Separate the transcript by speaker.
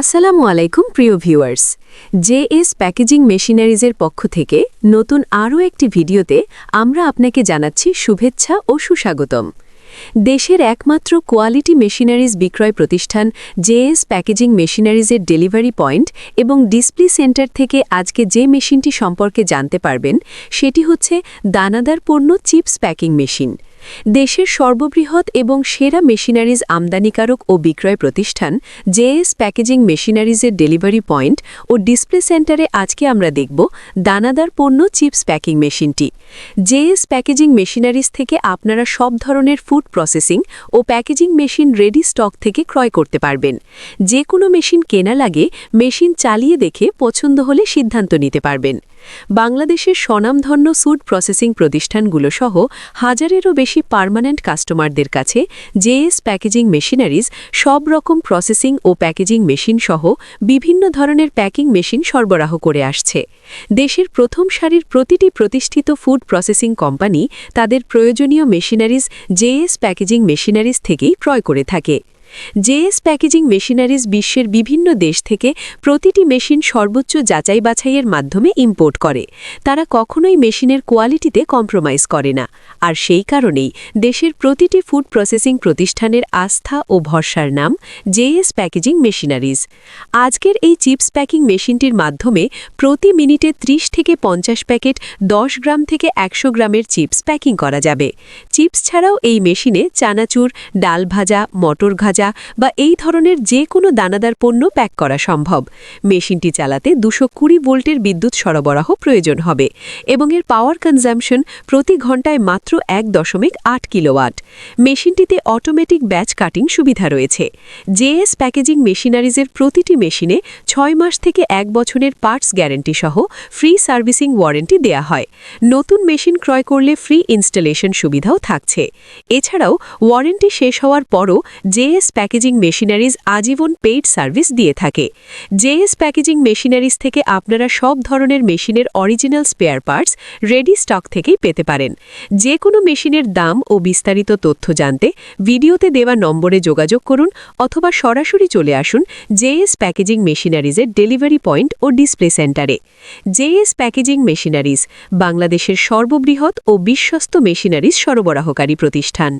Speaker 1: আসসালামু আলাইকুম, প্রিয় ভিউয়ার্স। জেএস প্যাকেজিং মেশিনারিজের পক্ষ থেকে নতুন আরও একটি ভিডিওতে আমরা আপনাকে জানাচ্ছি শুভেচ্ছা ও সুস্বাগতম। দেশের একমাত্র কোয়ালিটি মেশিনারিজ বিক্রয় প্রতিষ্ঠান জেএস প্যাকেজিং মেশিনারিজের ডেলিভারি পয়েন্ট এবং ডিসপ্লে সেন্টার থেকে আজকে যে মেশিনটি সম্পর্কে জানতে পারবেন, সেটি হচ্ছে দানাদার পণ্য চিপস প্যাকিং মেশিন। দেশের সর্ববৃহৎ এবং সেরা মেশিনারিজ আমদানিকারক ও বিক্রয় প্রতিষ্ঠান জেএস প্যাকেজিং মেশিনারিজের ডেলিভারি পয়েন্ট ও ডিসপ্লে সেন্টারে আজকে আমরা দেখব দানাদার পণ্য চিপস প্যাকিং মেশিনটি। জেএস প্যাকেজিং মেশিনারিজ থেকে আপনারা সব ধরনের ফুড প্রসেসিং ও প্যাকেজিং মেশিন রেডি স্টক থেকে ক্রয় করতে পারবেন। যে কোনো মেশিন কেনা লাগে মেশিন চালিয়ে দেখে পছন্দ হলে সিদ্ধান্ত নিতে পারবেন। বাংলাদেশের স্বনামধন্য ফুড প্রসেসিং প্রতিষ্ঠানগুলো সহ হাজারেরও বেশি পার্মানেন্ট কাস্টমারদের কাছে জেএস প্যাকেজিং মেশিনারিজ সব রকম প্রসেসিং ও প্যাকেজিং মেশিন সহ বিভিন্ন ধরনের প্যাকিং মেশিন সরবরাহ করে আসছে। দেশের প্রথম সারির প্রতিটি প্রতিষ্ঠিত ফুড প্রসেসিং কোম্পানি তাদের প্রয়োজনীয় মেশিনারিজ জেএস প্যাকেজিং মেশিনারিজ থেকেই ক্রয় করে থাকে। জেএস প্যাকেজিং মেশিনারিজ বিশ্বের বিভিন্ন দেশ থেকে প্রতিটি মেশিন সর্বোচ্চ যাচাই বাছাইয়ের মাধ্যমে ইম্পোর্ট করে। তারা কখনোই মেশিনের কোয়ালিটিতে কম্প্রোমাইজ করে না। আর সেই কারণেই দেশের প্রতিটি ফুড প্রসেসিং প্রতিষ্ঠানের আস্থা ও ভরসার নাম জেএস প্যাকেজিং মেশিনারিজ। আজকের এই চিপস প্যাকিং মেশিনটির মাধ্যমে প্রতি মিনিটে ৩০ থেকে পঞ্চাশ প্যাকেট ১০ গ্রাম থেকে একশো গ্রামের চিপস প্যাকিং করা যাবে। চিপস ছাড়াও এই মেশিনে চানাচুর, ডাল ভাজা, মটর ভাজা বা এই ধরনের যে কোনো দানাদার পণ্য প্যাক করা সম্ভব। মেশিনটি চালাতে দুশো কুড়ি ভোল্টের বিদ্যুৎ সরবরাহ প্রয়োজন হবে এবং এর পাওয়ার কনজামশন প্রতি ঘন্টায় মাত্র এক দশমিক আট কিলোওয়াট। মেশিনটিতে অটোমেটিক ব্যাচ কাটিং সুবিধা রয়েছে। জেএস প্যাকেজিং মেশিনারিজের প্রতিটি মেশিনে ছয় মাস থেকে এক বছরের পার্টস গ্যারেন্টি সহ ফ্রি সার্ভিসিং ওয়ারেন্টি দেয়া হয়। নতুন মেশিন ক্রয় করলে ফ্রি ইনস্টলেশন সুবিধাও থাকছে। এছাড়াও ওয়ারেন্টি শেষ হওয়ার পরও জেএস প্যাকেজিং মেশিনারিজ আজীবন পেইড সার্ভিস দিয়ে থাকে। জেএস প্যাকেজিং মেশিনারিজ থেকে আপনারা সব ধরনের মেশিনের original spare parts ready stock থেকেই পেতে পারেন। যে কোনো মেশিনের দাম ও বিস্তারিত তথ্য জানতে ভিডিওতে দেওয়া নম্বরে যোগাযোগ করুন অথবা সরাসরি চলে আসুন জেএস প্যাকেজিং মেশিনারিজের ডেলিভারি পয়েন্ট ও ডিসপ্লে সেন্টারে। জেএস প্যাকেজিং মেশিনারিজ, বাংলাদেশের সর্ববৃহৎ ও বিশ্বস্ত মেশিনারিজ সরবরাহকারী প্রতিষ্ঠান।